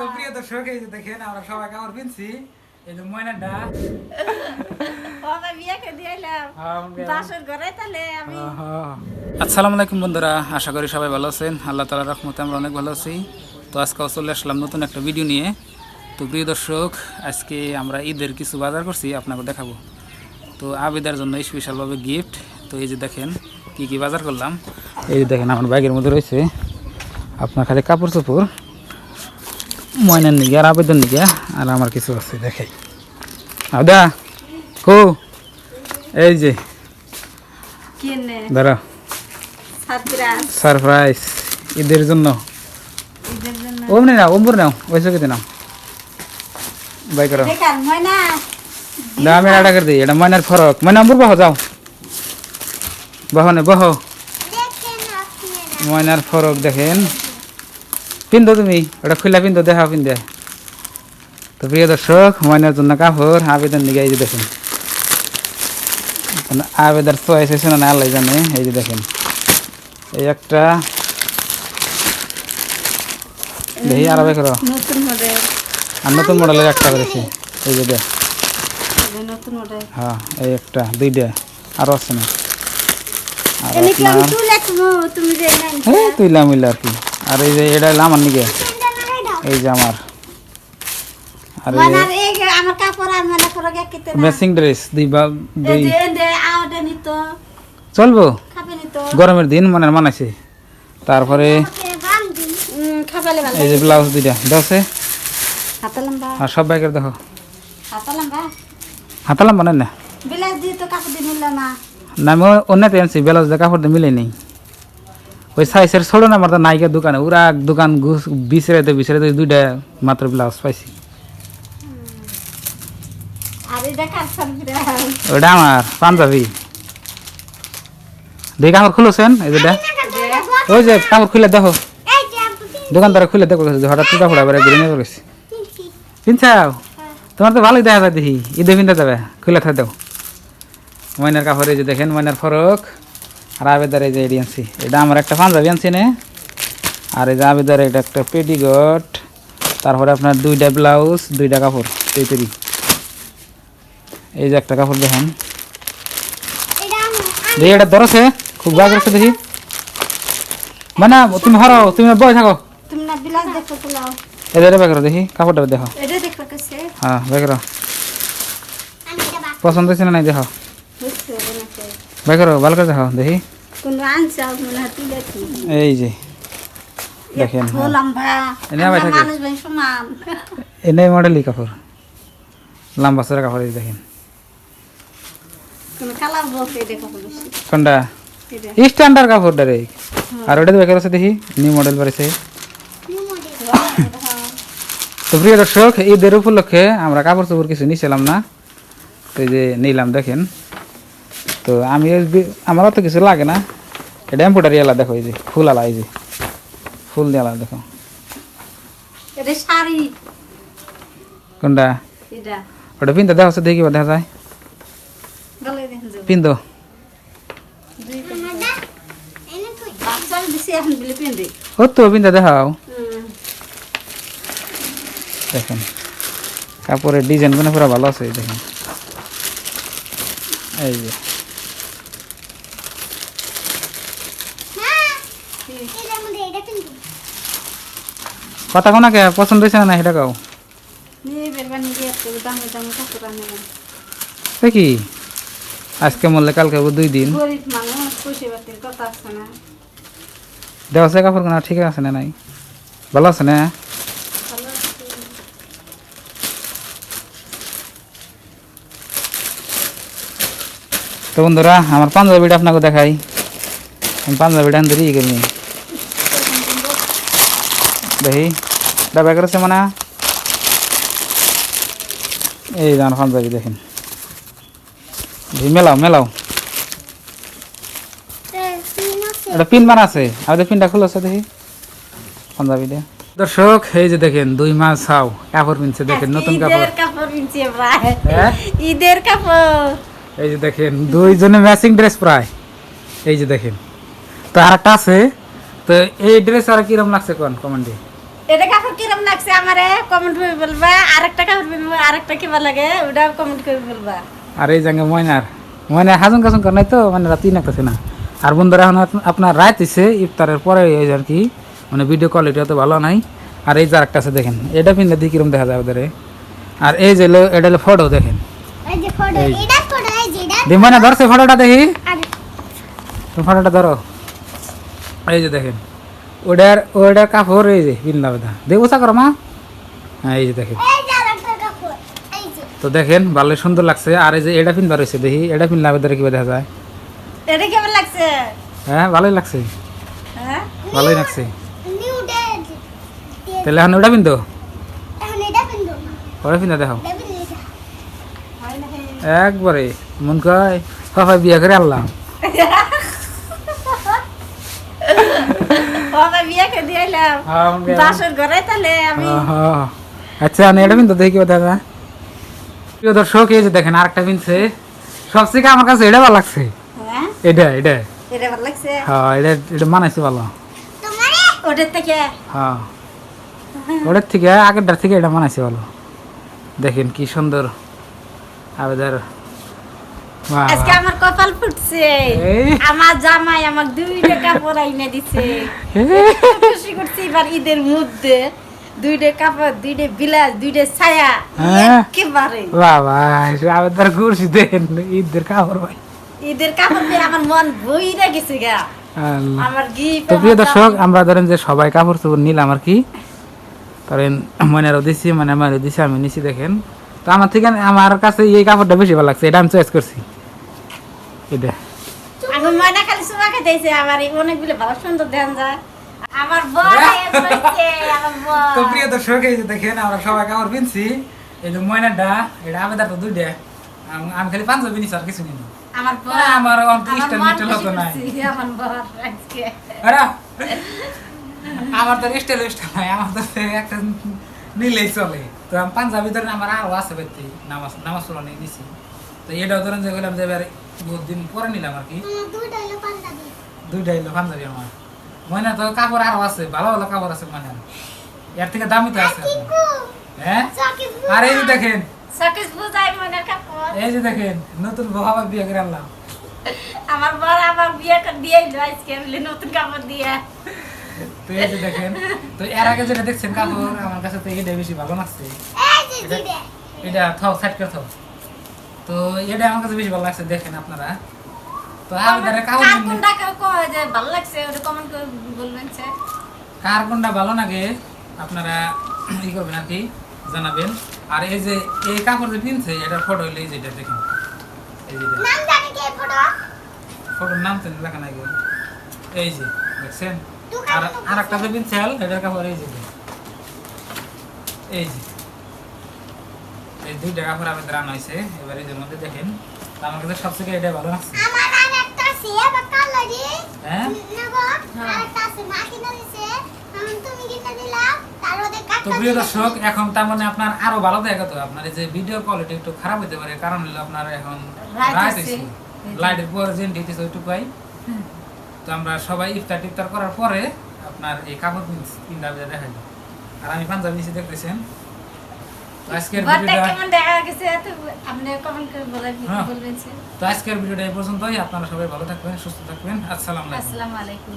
তো প্রিয় দর্শক এই যে দেখেন আমরা সবাই কাপড় কিনছি এই যে ময়নাটা। আমি আসসালামু আলাইকুম বন্ধুরা আশা করি সবাই ভালো আছেন। আল্লাহ তালার রহমতে আমরা অনেক ভালো আছি। তো আজকে চলে আসলাম নতুন একটা ভিডিও নিয়ে। তো প্রিয় দর্শক আজকে আমরা ঈদের কিছু বাজার করছি আপনাকে দেখাবো। তো আবেদার জন্য স্পেশালভাবে গিফট। তো এই যে দেখেন কি কি বাজার করলাম। এই যে দেখেন আমার বাইকের মধ্যে রয়েছে আপনার খালি কাপড় চোপড়। ময়নার নিগে আর আবেদন নিগে আর আমার কিছু আছে দেখাই। আদা কো এই যে। সাতরাস সারপ্রাইজ। ঈদের জন্য। ওমনি নাও ওমপুর নাও ওই চোখে নাও। বাই করো। না আমি এটা করে দিই এটা ময়নার ফরক ময়না অম্বুর বহ যাও। বহ নে বহ। ময়নার ফরক দেখেন। পিন্ধো তুমি ওটা খুলে পিন্ধো দেখা পিন্ধে তো প্রিয় দর্শক ময়নার জন্য কাপড় আবেদন দিকে এই যে দেখেন। আবেদার চয়েস হয়েছে না আল্লাহ জানে এই যে দেখেন। এই একটা দেখি আর আবে করো। আর নতুন মডেলের একটা করেছি এই যে দেখ। হ্যাঁ এই একটা দুইটা আরও আছে না। আর তুইলাম আর কি। আর এই যে এটা হলো আমার নিকে। এই যে আমার। আর এই আমার কাপড় আর ম্যাচিং ড্রেস দুই বা দুই আউটে নিত। চলবো? গরমের দিন মানে মানাইছে। তারপরে উম, খাবালে ভালো এই যে ব্লাউজ দুইটা। দশে আর সব বাইকের দেখো। হাতা লম্বা? না। না। আমি অন্যতে আনছি ব্লাউজ কাপড় দিয়ে মিলে নেই। ওই সাইজের ছোটো না আমার তো নাইকের দোকানে ওরা দোকান ঘুষ বিচড়াইতে বিচড়াইতে দুইটা মাত্র ব্লাউজ পাইছি। ওটা আমার পাঞ্জাবি। দেখি কাপড় খুলেছেন? এই যেটা ওই যে কাপড় খুলে দেখো। দোকানদারে খুলে দেখো হঠাৎ টুটা ফোটা বেড়ে ঘুরে নিয়ে গেছি পিনছাও তোমার তো ভালোই দেখা যায় দেখি ঈদে পিনতে যাবে। খুলে থাকে দাও। ময়নার কাপড় যে দেখেন ময়নার ফরক। আর আবেদার এই যে এডি আনছি এটা আমার একটা পাঞ্জাবি আনছি নে। আর এই যে আবেদার এটা একটা পেটিকট তারপরে আপনার দুইটা ব্লাউজ দুইটা কাপড় তৈরি। এই যে একটা কাপড় দেখেন। দেখি এটা ধরছে খুব গা করছে দেখি। মানে তুমি হরাও তুমি বই থাকো। এদের বের দেখি কাপড়টা দেখো। হ্যাঁ বের করো। পছন্দ হয়েছে না নাই দেখো। তো। করো ভালো করে দেখো। দেখি। এই যে দেখেন হ্যাঁ। লম্বা এনে ভাই মডেলই কাপড়। লম্বা সরা কাপড় এই দেখেন। কোনটা? এটা স্ট্যান্ডার্ড কাপড়টা রে। আর ওটা বের করেছে দেখি। নিউ মডেল বেরিয়েছে তো প্রিয় দর্শক ঈদের উপলক্ষে আমরা কাপড় চোপড় কিছু নিছিলাম না। তো এই যে নিলাম দেখেন। তো আমি এই বি- আমার অত কিছু লাগে না। এটা এম্পুটারি আলা দেখো এই যে ফুল আলা এই যে ফুল দিয়ে আলা দেখো। কোনটা? ওটা পিনতে দেখা হচ্ছে দেখি দেখা যায়। এখন ও তো পিনতে দেখাও। দেখেন কাপড়ের ডিজাইনগুলো পুরো ভালো আছে দেখেন। এই যে। কথা কোনাকে পছন্দ হয়েছে না সেটা কাও? নিয়ে বেরবানি দিয়ে একটু দামে দামে কাপড় আনে দেখি আজকে মরলে কালকে হব দুই দিন। গরিব মানুষ পয়সা পাতির কথা আছে না দেওয়া আছে কাপড় কোনা, ঠিক আছে না নাই? ভালো আছে না? ভালো আছে। তো বন্ধুরা, আমার পাঞ্জাবিটা আপনাকে দেখাই। আমি পাঞ্জাবিটা ধরি গেলি দেখি ডাবা করেছে মানে? এই আমার পাঞ্জাবি দেখেন দেখি। মেলাও মেলাও। এটা পিন বানা আছে। আমাদের পিনটা খুলেছে দেখি পাঞ্জাবিটা দর্শক এই যে দেখেন দুই মাস হাও কাপড় পিনছে দেখেন নতুন কাপড় ঈদের কাপড় ঈদের এই যে দেখেন দুইজনে ম্যাচিং ড্রেস প্রায়। এই যে দেখেন। তো আর একটা আছে। তো এই ড্রেস আর কিরম লাগছে কোন কমেন্টে এটা কাপড় কিরম লাগছে আমারে? কমেন্ট করে বলবা। আরেকটা কাপড় বলবা আরেকটা কিবা লাগে ওটা কমেন্ট করে বলবা। আর এই জায়গায় ময়নার। ময়না হাজুন কাজুন করে নাই তো মানে রাতি নাকতেছে না। আর বন্ধুরা এখন আপনার রাত হইছে ইফতারের পরে এই আর কি মানে ভিডিও কোয়ালিটি অত ভালো নাই। আর এই যে আরেকটা আছে দেখেন এটা পিনলে দিয়ে কিরম দেখা যায় ওদের? আর এই যে এটা হলো ফটো দেখেন। ধরছে ফটোটা দেখি। তুমি ফটোটা ধরো। এই যে দেখেন। ওটার ওটার কাপড় এই যে পিনলা বেদা দেখো চা করো মা। হ্যাঁ এই যে দেখেন। এই যে আরেকটা কাপড় এই যে। তো দেখেন ভালো সুন্দর লাগছে। আর এই যে এটা পিনবার রয়েছে দেখি এটা পিনলা বেদারে কীভাবে দেখা যায়? এটা কেমন লাগছে? হ্যাঁ ভালোই লাগছে। হ্যাঁ? ভালোই লাগছে। নিউ তাহলে এখন ওটা পিনতো এখন এটা পিনবো ওটা পিনতে দেখো। এটা পিনবো হয় না। একবারে মন কয় পাপা বিয়ে করে আনলাম। বাবা বাসর ঘরে তাহলে আমি। আচ্ছা আমি এটা পিনতো দেখি কীভাবে দেখা যায় প্রিয় দর্শক এই যে দেখেন আরেকটা পিনছে সবথেকে আমার কাছে এটা ভালো লাগছে। হ্যাঁ? এটা এটা। এটা ভালো লাগছে? হ্যাঁ এটা এটা মানাইছে ভালো। তোমারে? ওটার থেকে? হ্যাঁ। ওটার থেকে আগেরটার থেকে এটা মানাইছে ভালো। দেখেন কি সুন্দর আবেদার। আজকে কপাল ফুটছে। আমার জামাই আমার দুইটা কাপড় আইনে দিছে। খুশি করছি এবার ঈদের মধ্যে দুইটা কাপড় দুইটা বিলাস দুইটা ছায়া হ্যাঁ। একেবারে। বাবা ঈদের কাপড় ভাই। ঈদের কাপড় পেয়ে আমার মন বইরা গেছে গা। আমার গিফট তো প্রিয় দর্শক আমরা ধরেন যে সবাই কাপড় চোপড় নিলাম আর কি। ধরেন মনেরও দিছি মানে আমারও দিছি আমি নিছি দেখেন। তো আমার থেকে আমার কাছে এই কাপড়টা বেশি ভালো লাগছে এটা আমি চয়েস করছি। এটা ময়না খালি আমার অনেকগুলো ভালো সুন্দর দেন যায়। আমার বর আমার বর। তো প্রিয় দর্শক এই যে দেখেন আমরা সবাই কাপড় কিনছি এই যে ময়নাটা এটা আবেদার তো দুইটা। আমি খালি পাঞ্জাবি নিছি আর কিছু নিনি। আমার বর আমার অন্ত আমার ইস্টার মিস্টার খুশি হতো নাই। আমার বর আজকে। আরে, আমার তো স্টাইল স্টাইল নাই আমার তো একটা নিলেই চলে। তো আমি পাঞ্জাবি ধরেন আমার আরও আছে ব্যক্তি নামাজ নামাজ নিছি। তো এটাও ধরেন যে গেলাম যে এবার বহুত দিন পরে নিলাম আর কি। দুইটা হলো পাঞ্জাবি। আমার। ময়না তো কাপড় আরও আছে ভালো ভালো কাপড় আছে ময়না এর থেকে দামি তো আছে। হ্যাঁ? আর এই যে দেখেন। সকিস বুঝাই মনের কাপড়। এই যে দেখেন নতুন বাবা বিয়ে করে আনলাম। আমার বর আমার বিয়ে করে দিয়ে আজকে বলে নতুন কাপড় দিয়ে। তো এই যে দেখেন তো এর আগে যেটা দেখছেন কাপড় আমার কাছে তো এটা বেশি ভালো লাগছে। এই যে এটা- দিবে এটা থাও সাইড করে থাও। তো এটা আমার কাছে বেশি ভালো লাগছে দেখেন আপনারা। তো কাপড় কার কোনটা কেউ কয় যে ভালো লাগছে ওটা কমেন্ট করে বলবেন কার কোনটা ভালো লাগে আপনারা ই করবেন আর কি জানাবেন। আর এই যে এই কাপড় যে কিনছে এটার ফটো হইলে এই যে এটা দেখেন। এই যে নাম জানি কে ফটো ফটোর নাম তো লেখা নাই গো। এই যে দেখছেন? আর তো আর একটা যে পিনছেল এটার কাপড় এই যে। এই যে। এই আমাদের আনা হয়েছে। এবার এদের মধ্যে দেখেন আমার কাছে সবথেকে এটা ভালো লাগছে। হ্যাঁ? তো প্রিয় দর্শক এখন তার মানে আপনার আরও ভালো দেখা তো আপনার এই যে ভিডিও কোয়ালিটি একটু খারাপ হতে পারে কারণ হলো আপনার এখন রাত লাইটের পর যে দিতেছে ওইটুকুই তো আমরা সবাই ইফতার টিফতার করার পরে আপনার এই কাপড় কিনতে দেখা যায় আর আমি পাঞ্জাবি নিচে দেখতেছেন। আজকের ভিডিওটা কেমন দেখা গেছে তো আপনি কমেন্ট করে বলে- হ্যাঁ। বলবেন তো আজকের ভিডিওটা এই পর্যন্তই। আপনারা সবাই ভালো থাকবেন সুস্থ থাকবেন। আসসালামু আলাইকুম। আসসালামু আলাইকুম।